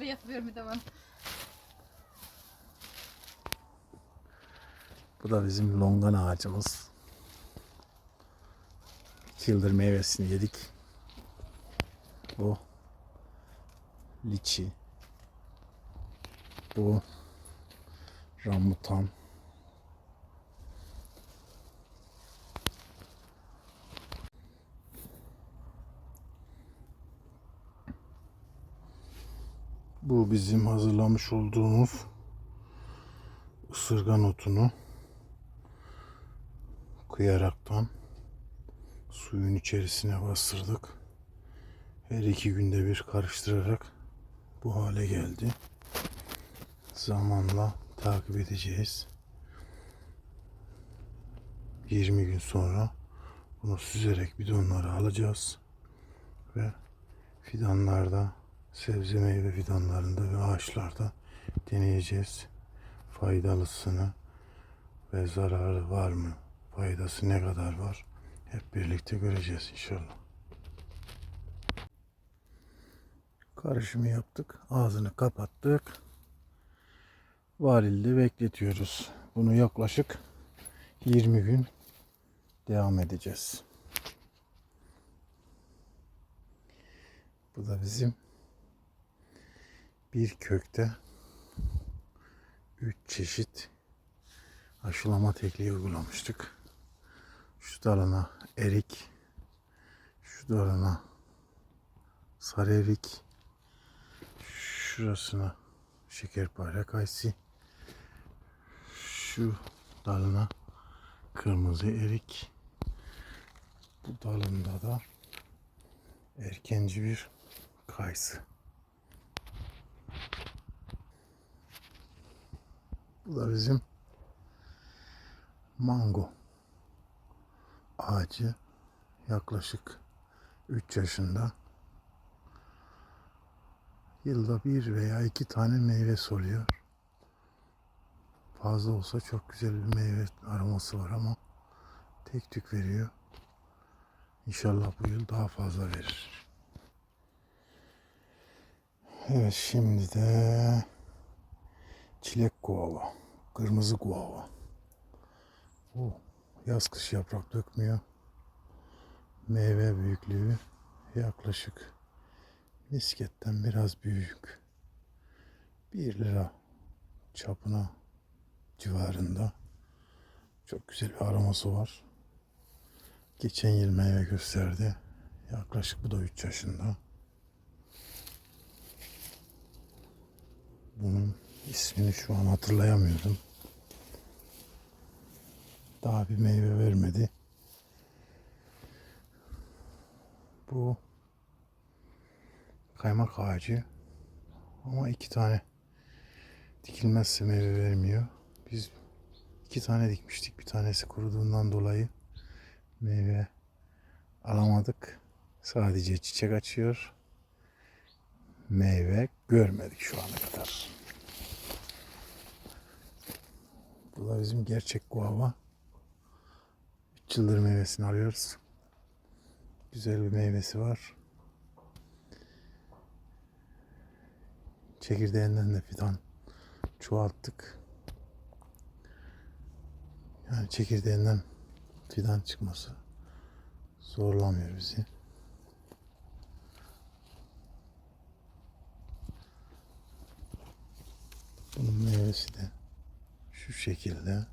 ve yapıyorum bir de bana. Bu da bizim longan ağacımız. İki yıldır meyvesini yedik. Bu liçi. Bu rambutan. Bu bizim hazırlamış olduğumuz ısırgan otunu kıyaraktan suyun içerisine bastırdık. Her iki günde bir karıştırarak bu hale geldi. Zamanla takip edeceğiz. 20 gün sonra bunu süzerek bidonlara alacağız ve fidanlarda, sebze meyve fidanlarında ve ağaçlarda deneyeceğiz. Faydalısını ve zararı var mı? Faydası ne kadar var? Hep birlikte göreceğiz inşallah. Karışımı yaptık. Ağzını kapattık. Varilde bekletiyoruz. Bunu yaklaşık 20 gün devam edeceğiz. Bu da bizim bir kökte 3 çeşit aşılama tekniği uygulamıştık. Şu dalına erik, şu dalına sarı erik, şurasına şekerpare kayısı, şu dalına kırmızı erik, bu dalında da erkenci bir kayısı. Bu da bizim mango ağacı yaklaşık 3 yaşında. Yılda bir veya iki tane meyve oluyor. Fazla olsa çok güzel bir meyve aroması var ama tek tük veriyor. İnşallah bu yıl daha fazla verir. Evet şimdi de çilek guava, kırmızı guava. Oh, yaz kış yaprak dökmüyor. Meyve büyüklüğü yaklaşık misketten biraz büyük. 1 lira çapına civarında. Çok güzel bir aroması var. Geçen yıl meyve gösterdi. Yaklaşık bu da 3 yaşında. Bunun ismini şu an hatırlayamıyorum. Daha bir meyve vermedi. Bu kaymak ağacı ama iki tane dikilmezse meyve vermiyor. Biz iki tane dikmiştik. Bir tanesi kuruduğundan dolayı meyve alamadık. Sadece çiçek açıyor. Meyve görmedik şu ana kadar. Bu da bizim gerçek guava. 3 yıldır meyvesini alıyoruz. Güzel bir meyvesi var. Çekirdeğinden de fidan çoğalttık. Yani çekirdeğinden fidan çıkması zorlamıyor bizi. Bunun meyvesi de şu şekilde.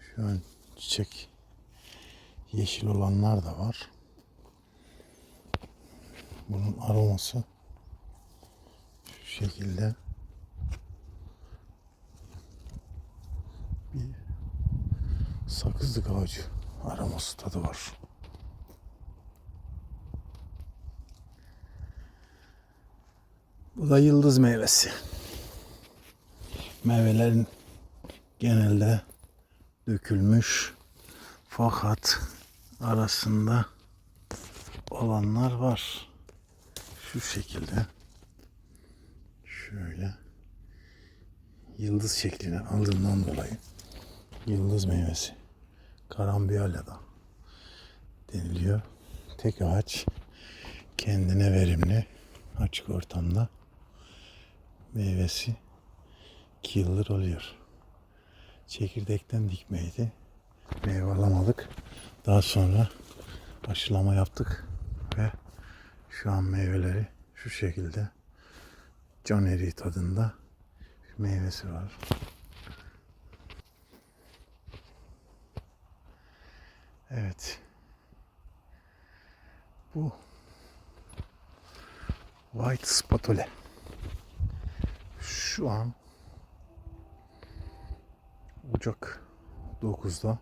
Şu an çiçek yeşil olanlar da var. Bunun aroması şu şekilde bir sakızlık ağacı aroması tadı var. Bu da yıldız meyvesi. Meyvelerin genelde dökülmüş fakat arasında olanlar var. Şu şekilde. Şöyle. Yıldız şeklini aldığından dolayı yıldız meyvesi. Karambiyala da deniliyor. Tek ağaç kendine verimli açık ortamda meyvesi 2 yıldır oluyor. Çekirdekten dikmeydi. Meyve alamadık. Daha sonra aşılama yaptık ve şu an meyveleri şu şekilde can eriği tadında meyvesi var. Evet. Bu White Spatule. Şu an Ocak 9'da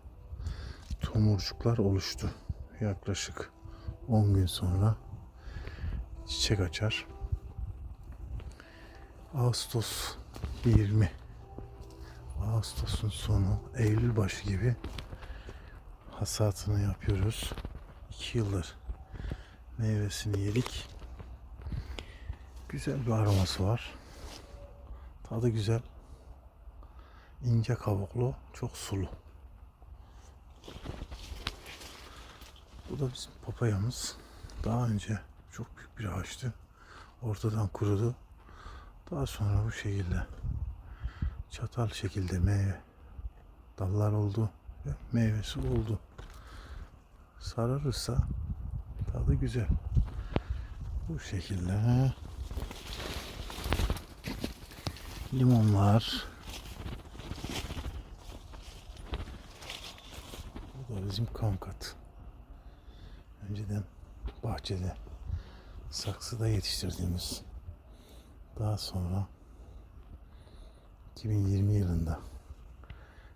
tomurcuklar oluştu. Yaklaşık 10 gün sonra çiçek açar. Ağustos 20 Ağustos'un sonu Eylül başı gibi hasatını yapıyoruz. 2 yıldır meyvesini yedik. Güzel bir aroması var. Tadı güzel. İnce kabuklu, çok sulu. Bu da bizim papayamız. Daha önce çok büyük bir ağaçtı. Ortadan kurudu. Daha sonra bu şekilde çatal şekilde meyve dallar oldu ve meyvesi oldu. Sararırsa tadı güzel. Bu şekilde limonlar bu da bizim kankat. Önceden bahçede saksıda yetiştirdiğimiz daha sonra 2020 yılında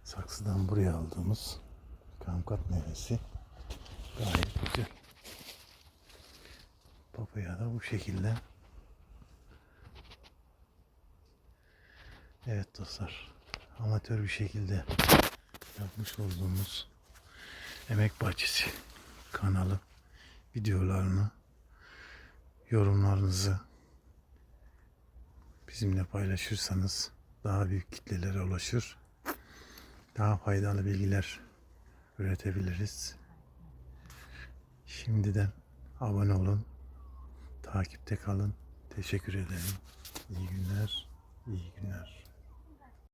saksıdan buraya aldığımız kamkat meyvesi gayet güzel. Papaya da bu şekilde. Evet dostlar. Amatör bir şekilde yapmış olduğumuz Emek Bahçesi kanalı videolarını yorumlarınızı bizimle paylaşırsanız daha büyük kitlelere ulaşır. Daha faydalı bilgiler üretebiliriz. Şimdiden abone olun. Takipte kalın. Teşekkür ederim. İyi günler. İyi günler.